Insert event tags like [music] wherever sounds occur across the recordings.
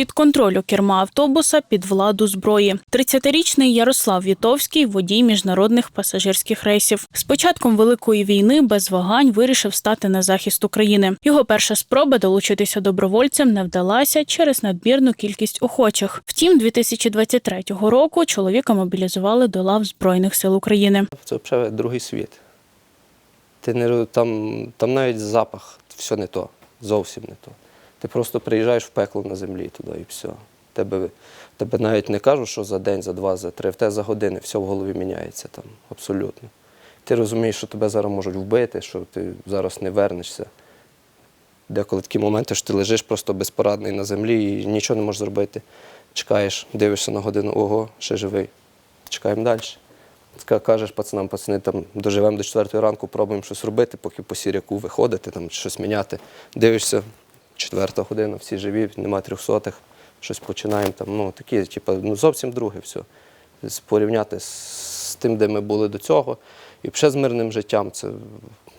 з-під контролю керма автобуса під владу зброї. 30-річний Ярослав Вітовський водій міжнародних пасажирських рейсів. З початком великої війни без вагань вирішив стати на захист України. Його перша спроба долучитися добровольцем не вдалася через надмірну кількість охочих. Втім, 2023 року чоловіка мобілізували до лав збройних сил України. Це взагалі другий світ. Ти не, там, там навіть запах, все не то, зовсім не то. Ти просто приїжджаєш в пекло на землі туди і все. Тебе, тебе навіть не кажуть, що за день, за два, за три, в тебе за години все в голові міняється там абсолютно. Ти розумієш, що тебе зараз можуть вбити, що ти зараз не вернешся. Деколи такі моменти, що ти лежиш просто безпорадний на землі і нічого не можеш зробити. Чекаєш, дивишся на годину, ого, ще живий. Чекаємо далі. Кажеш пацанам, пацани, там доживемо до 4 ранку, пробуємо щось робити, поки по сіряку виходити, там щось міняти. Дивишся, четверта година, всі живі, нема трьохсотих, щось починаємо там. Ну, такі, типу, ну, зовсім друге все. Порівняти з, тим, де ми були до цього, і ще з мирним життям, це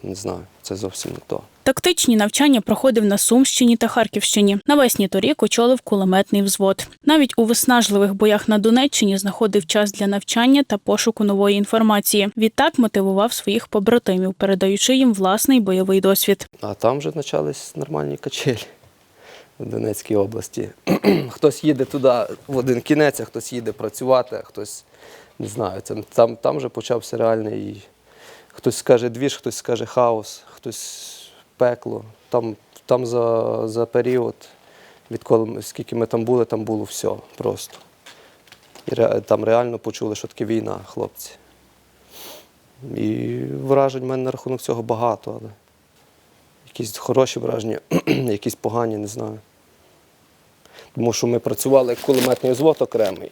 не знаю, це зовсім не то. Тактичні навчання проходив на Сумщині та Харківщині. Навесні торік очолив кулеметний взвод. Навіть у виснажливих боях на Донеччині знаходив час для навчання та пошуку нової інформації. Відтак мотивував своїх побратимів, передаючи їм власний бойовий досвід. А там вже почались нормальні качелі в Донецькій області. [clears throat] хтось їде туди в один кінець, а хтось їде працювати, а хтось не знаю. Це, там, там вже почався реальний. Хтось скаже двіж, хтось скаже хаос, хтось пекло. Там, там за, за період, відколи скільки ми там були, там було все просто. І ре, там реально почули, що таке війна, хлопці. І вражень в мене на рахунок цього багато, але якісь хороші враження, [clears throat] якісь погані, не знаю. Тому що ми працювали як кулеметний взвод окремий.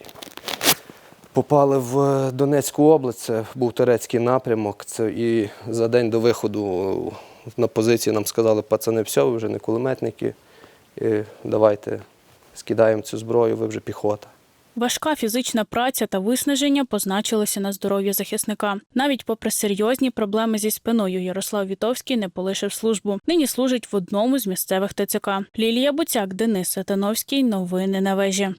Попали в Донецьку область, це був турецький напрямок. Це і за день до виходу на позиції нам сказали, пацани, все, ви вже не кулеметники, і давайте скидаємо цю зброю, ви вже піхота. Важка фізична праця та виснаження позначилися на здоров'ї захисника. Навіть попри серйозні проблеми зі спиною, Ярослав Вітовський не полишив службу. Нині служить в одному з місцевих ТЦК. Лілія Буцяк, Денис Сатановський. Новини на вежі.